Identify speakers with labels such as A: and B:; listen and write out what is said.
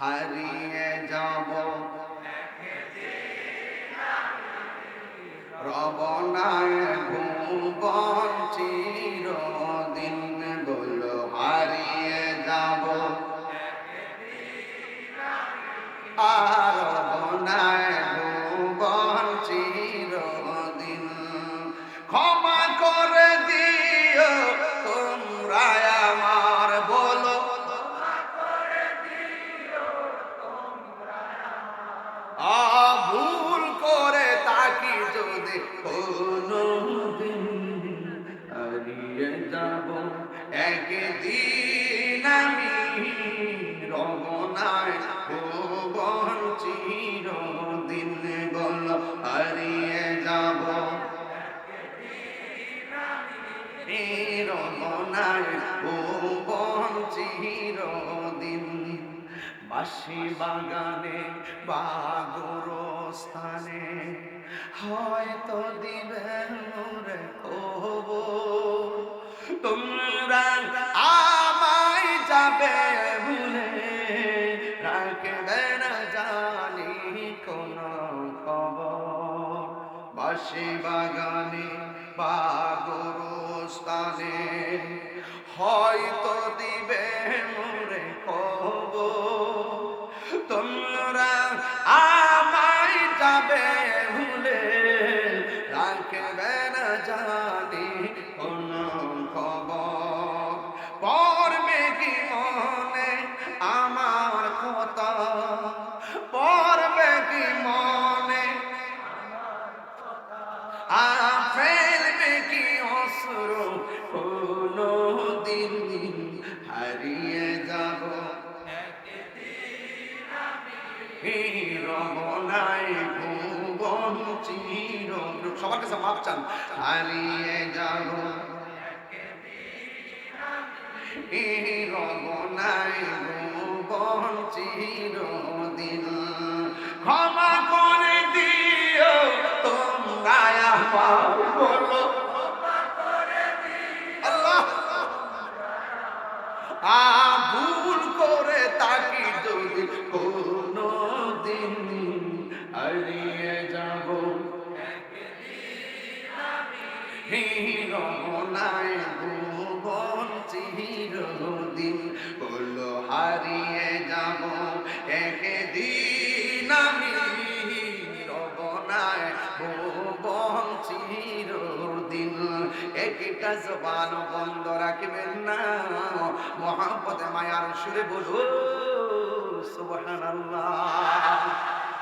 A: হারিয়ে যাব। রবনায় ভুবন। যদি কোনো দিন হারিয়ে যাব একদিন আমি রমনায় ভুবন চিরদিন বল হারিয়ে যাব রমনায় ভুবন চিরদিন। বাসি বাগানে বাগুর স্থানে হয়তো দিবে রে ওবো তোমরা আমায় যাবে ভুলে, রাখবে না জানি কোন খবর। বাসি বাগানে বাগুর স্থানে হয়তো জানি কোন খবর? পড়বে কি মনে আমার কথা পড়বে কি মনে আর ফেলবে কি অসুর দিন হারিয়ে যাব। রমনায় ভুবন চির সবার কাছে মাপ চান। হারিয়ে যাব রমনায় ভুবন চিরদিন। ক্ষমা করে দিও তোমরা আমার রমনায় ভুবন চিরদিন বলো হারিয়ে যাব একদিন আমি। রমনায় ভুবন চিরদিন একটা জবান বন্ধ রাখবেন না। মহাপদে মায়ার সুরে বলো সুবহানাল্লাহ।